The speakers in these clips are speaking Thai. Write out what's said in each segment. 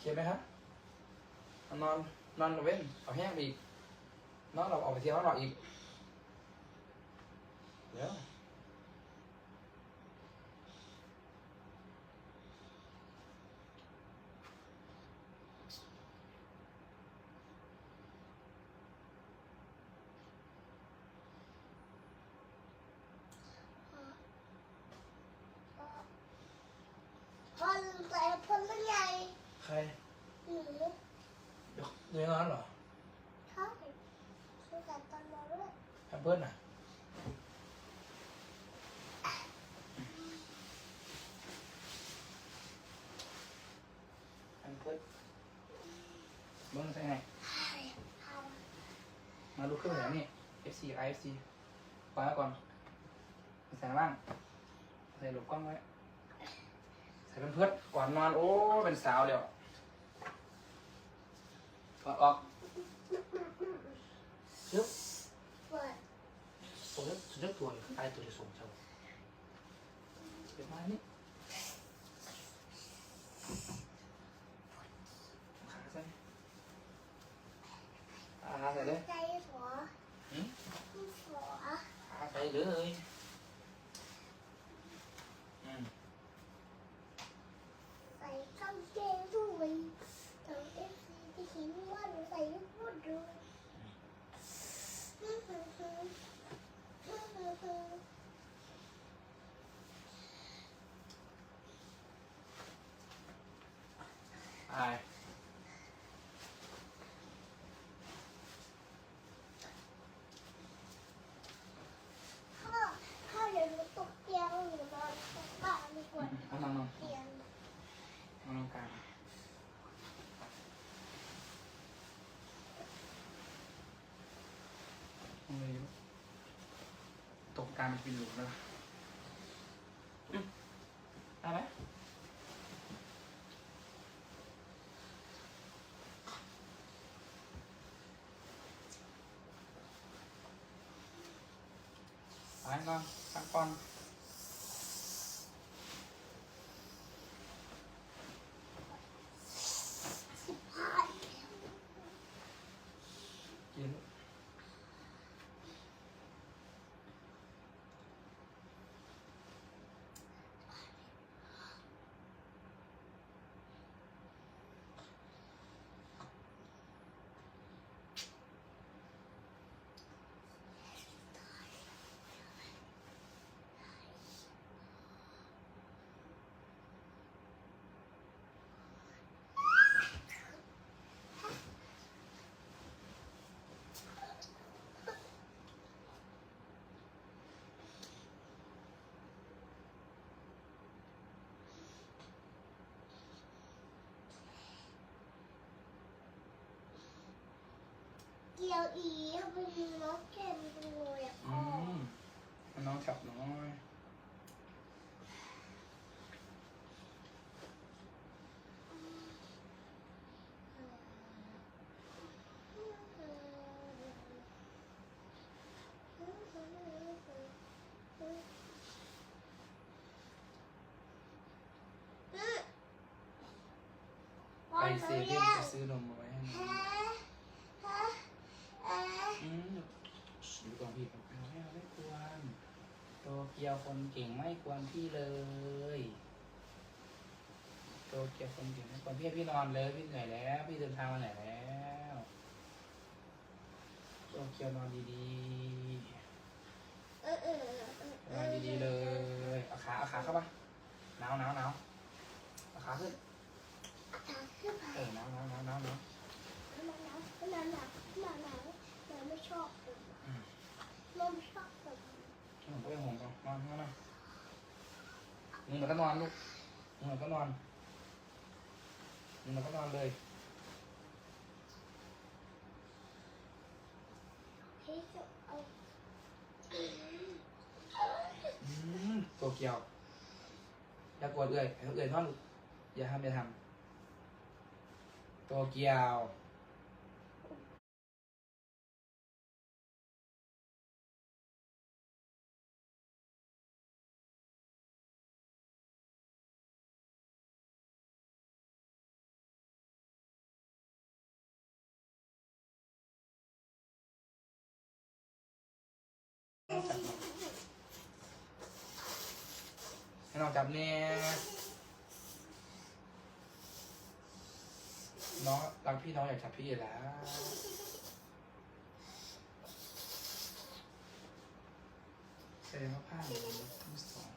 เขียนไหมครับนอนนอนเว้นเอาแห้งไปอีกนอนเราออกไปเที่ยวข้างนอกอีกเดี๋ยว พ่อลืมใส่พ่นยังไง ใครหนูเดี๋ยวเดี๋ยวนอนเหรอใช่คือใส่ตอนนอนด้วยแพมเพิร์ดน่ะแพมเพิร์ดเบิ้งใช่ไงเอามาลุกขึ้นมาแล้วนี่ FC IFC ปล่อยไว้ก่อนใส่บ้างใส่หลบกล้องไว้ใส่เป็นเพื่อนก่อนนอนโอ้เป็นสาวเดี๋ยว ถอดออกยึบเปิดผมจะสุดยอดตัวอยู่ใต้ตัวจะส่งเจ้าเก็บมานี่ขาใส่ขาใส่เลยใจหัวหืมหัวขาใส่เลยอืม ใส่กางเกงด้วยทำเอฟซีที่เห็นว่าหนูใส่ลูกพูดด้วย ไป พ่อพ่อเดี๋ยวหนูตกเตียงหนูนอนตกบ้านดีกว่า เอานอนนอน เตียง นอนกลางเอาเลยลูก ตกางเป็นหลุมแล้วล่ะอืมได้ไหมไปก่อนพักก่อน พ่อ กินเกี่ย วอีเขาเป็นน้องแก้มจังเลยอะอืพ่อมให้น้องจับน้อยไปเซเว่นไปซื้อนมมาไว้ให้น้องอืมอยู่ก่อนพี่บอกเอาไม่เอาไม่ควรโต เกียวคนเก่งไม่ควรพี่เลย โตเกียวคนเก่งไม่ควรพี่ให้พี่นอนเลยพี่เหนื่อยแล้ว พี่เดินทางมาไหนอยแล้ว โตเกียวนอนดีๆนอนดีๆเลยเอาขาเอาขาเข้าปะหนาวหนาวหนาวเอาขาขึ้น เออหนาวหนาวหนาวหนาวหนาว ไม่ชอบผม อืม เราไม่ชอบผม ผมก็ไป ห่วงก่อนนอนนอนนอนมึงมันก็นอนลูกมึงมันก็นอนมึงมันก็นอนเลยเฮ้ยเอาอืมตัวเกียว อย่ากลัวเอื่อยให้เอื่อยนอนลูกอย่าทำอย่าทำตัวเกียว น้องจับแน่น้องรักพี่น้องอยากจับพี่แล้วเสดงว่าผ้ามันทั้งสอง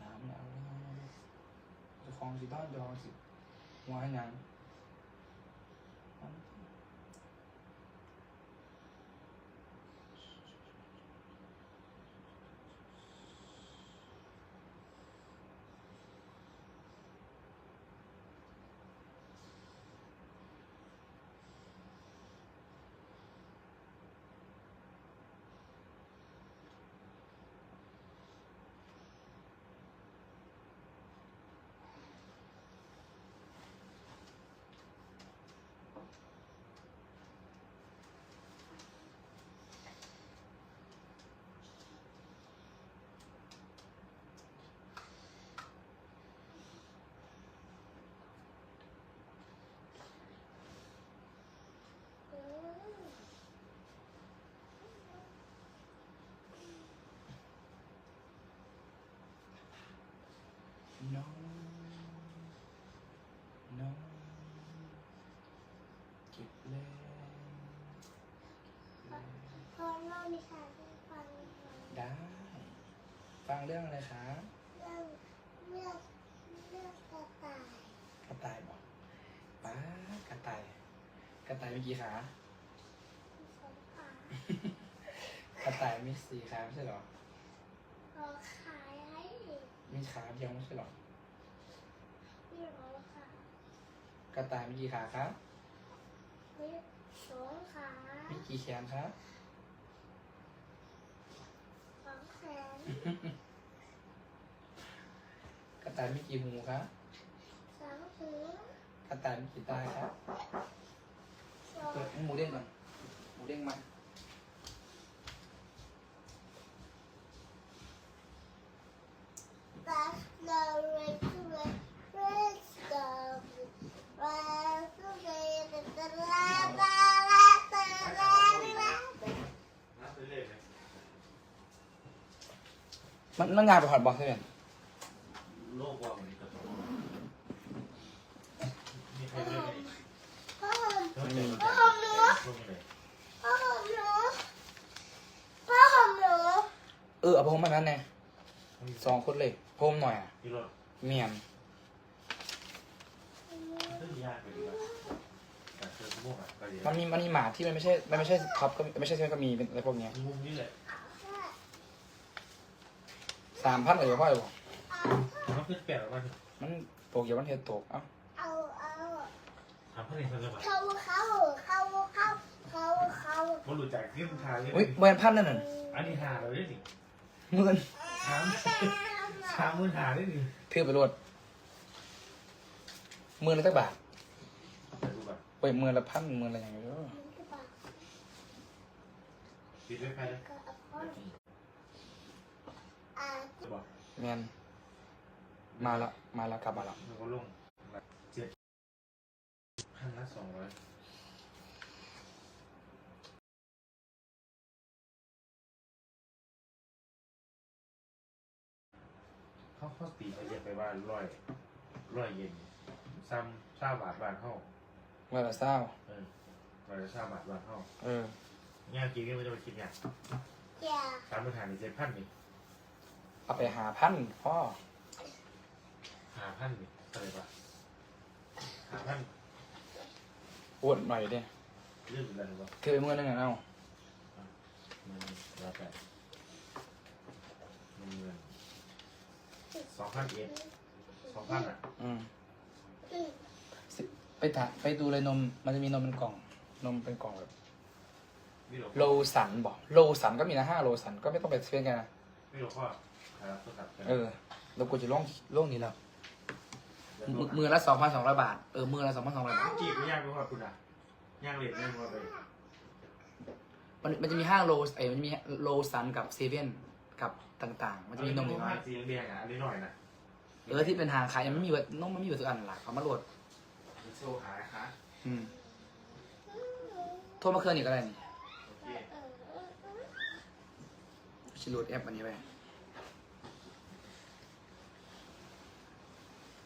น้ำเนี่ยเอา จะคลองสิบ้าน น้องน้องเก็บแรงพอเล่านิทานให้ฟังหน่อยได้ ฟังเรื่องอะไรคะเรื่องเรื่องเรื่องกระต่ายกระต่ายบอกป้ากระต่าย กระต่ายมีกี่ขาสองขากระต่ายมีสี่ขาไม่ใช่เหรอรอขายให้ มีขาเดียวไม่ใช่เหรอ พี่รอขาก ระต่ายมีกี่ขาครับมีสองขามีกี่แขนครับสองแขนกระต่ายมีกี่หูครับสองหูกระต่ายมีกี่ตาครับสองเปิดให้หมูเด้งก่อนหมูเด้งมา ตาเราเลยคือเลยเรสตอร์ว่าสุดเลยตะลาตาลาตาลาลา น้ำไปเลยไหม มั นมันงานไปหอดบอลใช่ไหมโลกว่าวันนี้กับมีใครเลยไหมพ่อผมต้องเจอพ่อผมหนูลงเลยพ่อผมหนูพ่อผมหนูเออเอาพรมมานั้นแน่สองคนเลยพรมหน่อยอะที่รถเมียนต้องยากไปดีกว่าแต่เจอพวกอะก็เดี๋ยวมันมีมันมีหมาที่มันไม่ใช่มันไม่ใช่ท็อปก็ไม่ใช่เซนก็มีเป็นอะไรพวกเนี้ยมุมนี้แหละ สามพันเลยพ่อเลยบอกมันขึ้นแปลกว่ามันโตเกียวมันเทตกเอ้าเอาเอาทำเพื่อนคนละบาทเขาเขาเขาเขาเขาเขามันหลุดจากที่มึงทายเลยอุ้ยเบอร์พันนั่นน่ะอันนี้หาเราได้สิเงินสามสามหมื่นหาได้สิถือไปรวดหมื่นละสักบาทแต่ดูแบบเว้ยหมื่นละพันหมื่นละอย่างเงี้ยปิดไว้ใครอ่าจะ บอกแมนมาละมาละกลับมาละแล้วก็ลงเจ็ดพันละสองร้อยเขาเขาตีเขาเย็นไปบ้านร้อยร้อยเย็นซ้ำเซ้าบาทบ้านเข้าเวลาเศร้าเออเวเาซ้าบาทบ้านเข้าเออ ย่างกินนี่มันจะไปกินอย่าง จ้า สามพันหานี่เจ็ดพันนี่ เอาไปหาพันพ่อหาพันนี่อะไรปะหาพันอ้วนหน่อยเด้เรื่องอะไรวะคือเมื่อนึงอะเอามันแล้วแต่มันเงินสองพันเอ็ดสองพันอะอืมสิไปถาไปดูเลยนม มันจะมีนมเป็นกล่อง นมเป็นกล่องแบบไม่หลงโลสันบอกโลสันก็มีนะห้าโลสันก็ไม่ต้องไปเซื้อกันนะไม่หลงพ่อ ครับโทรศัพท์กันเออเรากูจะล่องล่องนี้แล้วมือมือละสองพันสองร้อยบาท เออ มือละสองพันสองร้อยบาท จีบไม่ยากไหมพ่อคุณอะย่างเหรียญได้พ่อเลยมันมันจะมีห้าโลเอ้ยมันจะมีโลสันกับเซเว่นกับต่าง ๆ มันจะมีนมน้อยสีแดงอะอันนี้หน่อยนะๆเออที่เป็นทางขายยังไม่มีเว้ยนมมันไม่มีอยู่ทุกอันหลักเอามาโหลดโซ่ขายนะคะอืมโทรมาเครื่องอีกก็ได้นี่โอเคชิโหลดแอปอันนี้ไป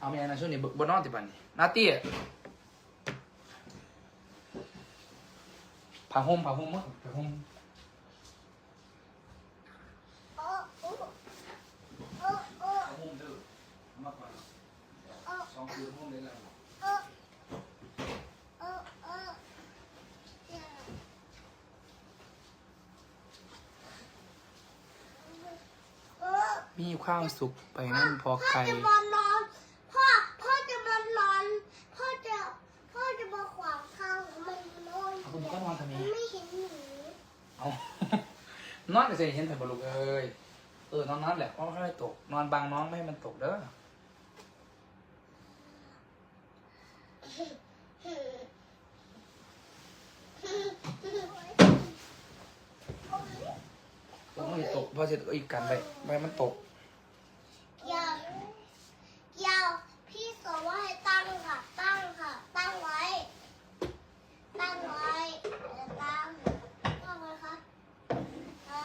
เอาไม่ได้นะช่วงนี้บนนอนติบันนี่นาตี้ผ้าห่มผ้าห่มมั้งผ้าห่มมีความสุขไปนั่นพอพ่อไกล จะมานอนพ่อพ่อจะมานอนพ่อจะพ่อจะมาขวางทางมันนอน เอาคุณก็นอนทำไม มันไม่เห็นหนู เอา นอนเห็นแต่บลูกเอ้ยเออนอนนั่นแหละเพราะไม่ให้ตก นอนบังน้องไม่ให้มันตกเด้อตกไม่ให้ตกเพราะจะอีกกันไปไม่มันตก อย่าอย่าพี่สอนว่าให้ตั้งค่ะ ตั้งค่ะ ตั้งไว้ ตั้งไว้เดี๋ยวตั้งตั้งไว้คะฮะ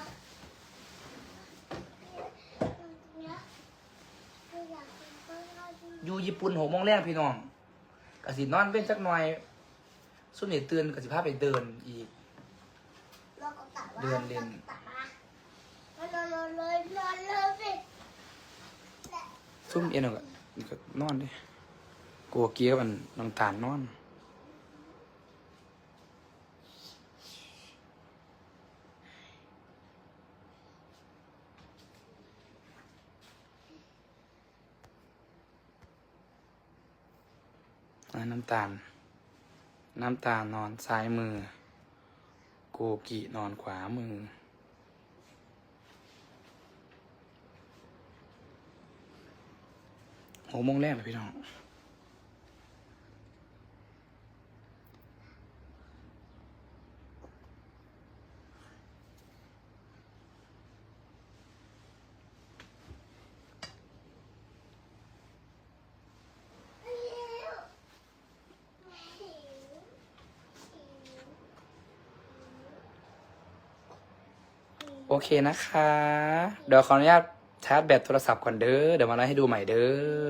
เนี่ยไม่อยากเป็นคนร อดอยู่ญี่ปุ่นหกโมงแรกพี่น้องกสินอนเว้นจักหน่อยสุดนี่ตื่นกสิพาไปเดินอีกเราก็ตัดว่าเดือนเดือนตัดมานอนนอนเลยนอนเลยสิซุ่มเอ็นก็นี่ก็นอนดิกลัวเกี้ยวมันน้ำตาลนอน อน้ำตาล น้ำตาลนอนซ้ายมือ โกกินอนขวามือหกโมงแรกเลยพี่น้อง โอเคนะคะ เดี๋ยวขออนุญาตชาร์จแบตโทรศัพท์ก่อนเด้อ เดี๋ยวมาไล่ให้ดูใหม่เด้อ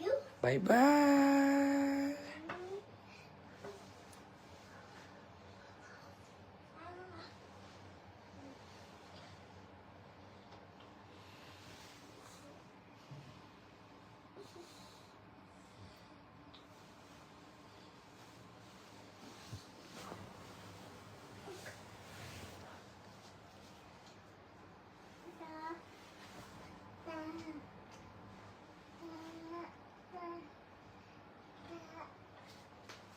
หิวบายบาย